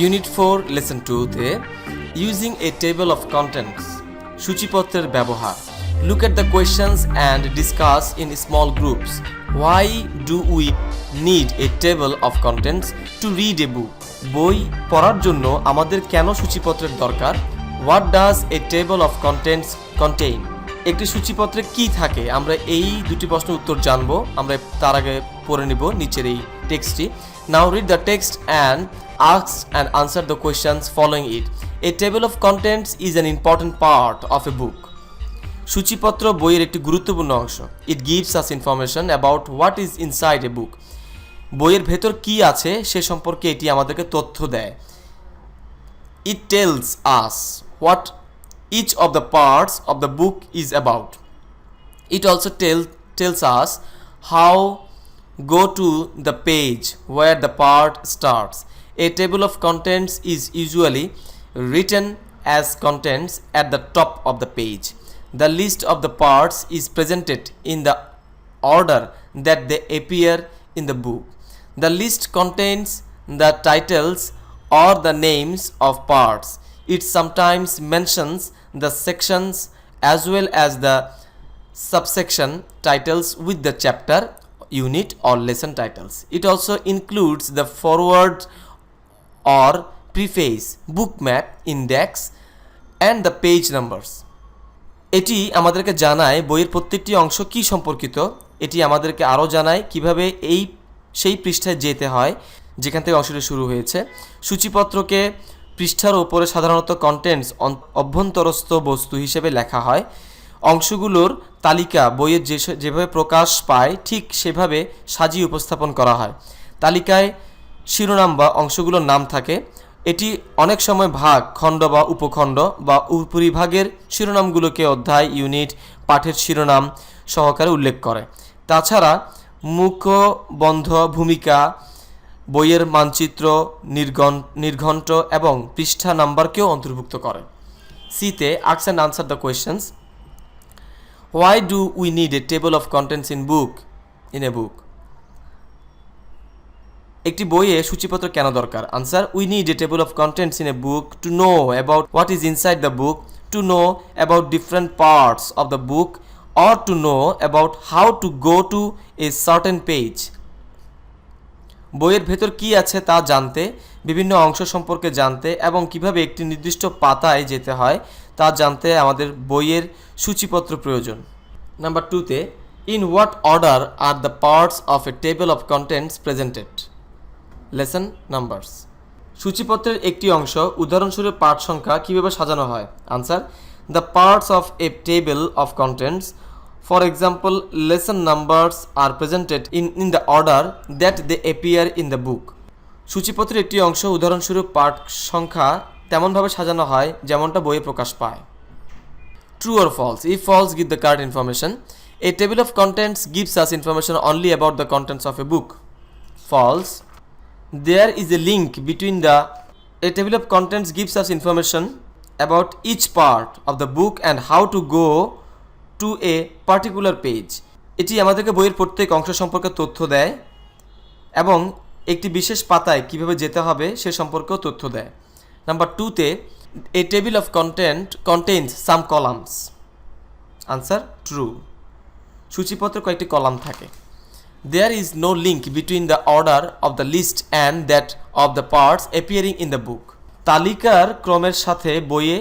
Unit four, lesson টুতে using a table of contents সূচিপত্রের ব্যবহার। Look at the questions and discuss in small groups why do we need a table of contents to read a book বই পড়ার জন্য আমাদের কেন সূচিপত্রের দরকার? What does a table of contents contain একটি সূচিপত্রে কি থাকে? আমরা এই দুটি প্রশ্নের উত্তর জানব। আমরা তার আগে পড়ে নিব নিচের এই টেক্সটটি। Now read the text and ask and answer the questions following it a table of contents is an important part of a book সূচিপত্র বইয়ের একটি গুরুত্বপূর্ণ অংশ। It gives us information about what is inside a book বইয়ের ভেতর কি আছে সে সম্পর্কে এটি আমাদেরকে তথ্য দেয়। It tells us what each of the parts of the book is about. It also tell, tells us how go to the page where the part starts. A table of contents is usually written as contents at the top of the page. The list of the parts is presented in the order that they appear in the book. The list contains the titles or the names of parts. It sometimes mentions the sections as well as the subsection titles with the chapter, unit, or lesson titles. It also includes the foreword or preface, book map, index, and the page numbers. এটি আমাদেরকে জানায় বইয়ের প্রত্যেকটি অংশ কি সম্পর্কিত এটি আমাদেরকে আরও জানায় কীভাবে এই সেই পৃষ্ঠায় যেতে হয় যেখান থেকে অংশটি শুরু হয়েছে সূচিপত্রকে পৃষ্ঠার ওপরে সাধারণত কন্টেন্টস অভ্যন্তরস্থ বস্তু হিসেবে লেখা হয় অংশগুলোর তালিকা বইয়ের যে যেভাবে প্রকাশ পায়, ঠিক সেভাবে সাজিয়ে উপস্থাপন করা হয়। তালিকায় শিরোনাম বা অংশগুলোর নাম থাকে। এটি অনেক সময় ভাগ, খণ্ড বা উপখণ্ড বা উপরিভাগের শিরোনামগুলোকে অধ্যায়, ইউনিট, পাঠের শিরোনাম সহকারে উল্লেখ করে। তাছাড়া মুখবন্ধ ভূমিকা, বইয়ের মানচিত্র নির্গন নির্ঘণ্ট এবং পৃষ্ঠা নাম্বারকেও অন্তর্ভুক্ত করে। সিতে আক্স and answer the questions why do we need a table of contents in book in a book একটি বইয়ে সূচিপত্র কেন দরকার? Answer we need a table of contents in a book to know about what is inside the book to know about different parts of the book or to know about how to go to a certain page বইয়ের ভেতর কি আছে তা জানতে, বিভিন্ন অংশ সম্পর্কে জানতে, এবং কীভাবে একটি নির্দিষ্ট পাতায় যেতে হয় তা জানতে আমাদের বইয়ের সূচিপত্র প্রয়োজন। নাম্বার টুতে in what order are the parts of a table of contents presented lesson numbers সূচিপত্রের একটি অংশ উদাহরণস্বরূপ পাঠ সংখ্যা কীভাবে সাজানো হয়? Answer the parts of a table of contents for example lesson numbers are presented in in the order that they appear in the book সূচিপত্রের একটি অংশ উদাহরণস্বরূপ পাঠ সংখ্যা তেমনভাবে সাজানো হয় যেমনটা বইয়ে প্রকাশ পায়। True or false if false give the card information a table of contents gives us information only about the contents of a book false there is a link between the a table of contents gives us information about each part of the book and how to go to a particular page এটি আমাদেরকে বইয়ের প্রত্যেক অংশ সম্পর্কে তথ্য দেয় এবং একটি বিশেষ পাতায় কীভাবে যেতে হবে সে সম্পর্কেও তথ্য দেয়। নাম্বার টুতে a table of content contents some columns answer true সূচিপত্রে কয়েকটি কলাম থাকে। There is no link between the order of the list and that of the parts appearing in the book তালিকার ক্রমের সাথে বইয়ে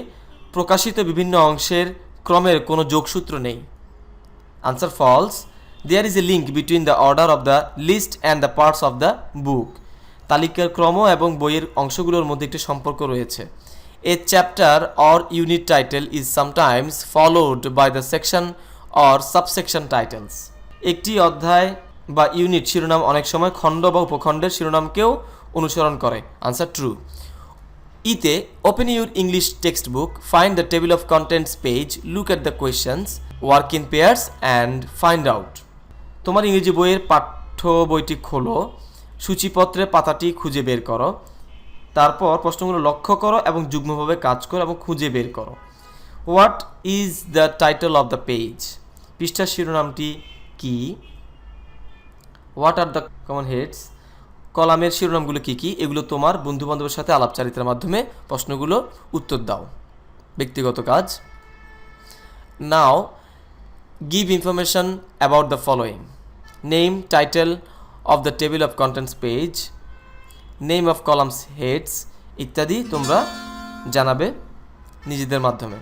প্রকাশিত বিভিন্ন অংশের ক্রমের কোনো যোগসূত্র নেই। Answer false there is a link between the order of the list and the parts of the book তালিকার ক্রম এবং বইয়ের অংশগুলোর মধ্যে একটি সম্পর্ক রয়েছে। A chapter or unit title is sometimes followed by the section or subsection titles. একটি অধ্যায় বা ইউনিট শিরোনাম অনেক সময় খণ্ড বা উপখণ্ডের শিরোনামকেও অনুসরণ করে। Answer true. ইতে open your English textbook find the table of contents page look at the questions work in pairs and find out তোমার ইংরেজি বইয়ের পাঠ্য বইটি খোলো। সূচিপত্রে পাতাটি খুঁজে বের করো। তারপর প্রশ্নগুলো লক্ষ্য করো এবং যুগ্মভাবে কাজ করো এবং খুঁজে বের করো। What is the title of the page? পৃষ্ঠার শিরোনামটি কি? What are the common heads? কলামের শিরোনামগুলো কী কী? এগুলো তোমার বন্ধু বান্ধবের সাথে আলাপচারিতার মাধ্যমে প্রশ্নগুলো উত্তর দাও। ব্যক্তিগত কাজ। Now, give information about the following. Name title of the table of contents page name of columns heads ইত্যাদি তোমরা জানাবে নিজেদের মাধ্যমে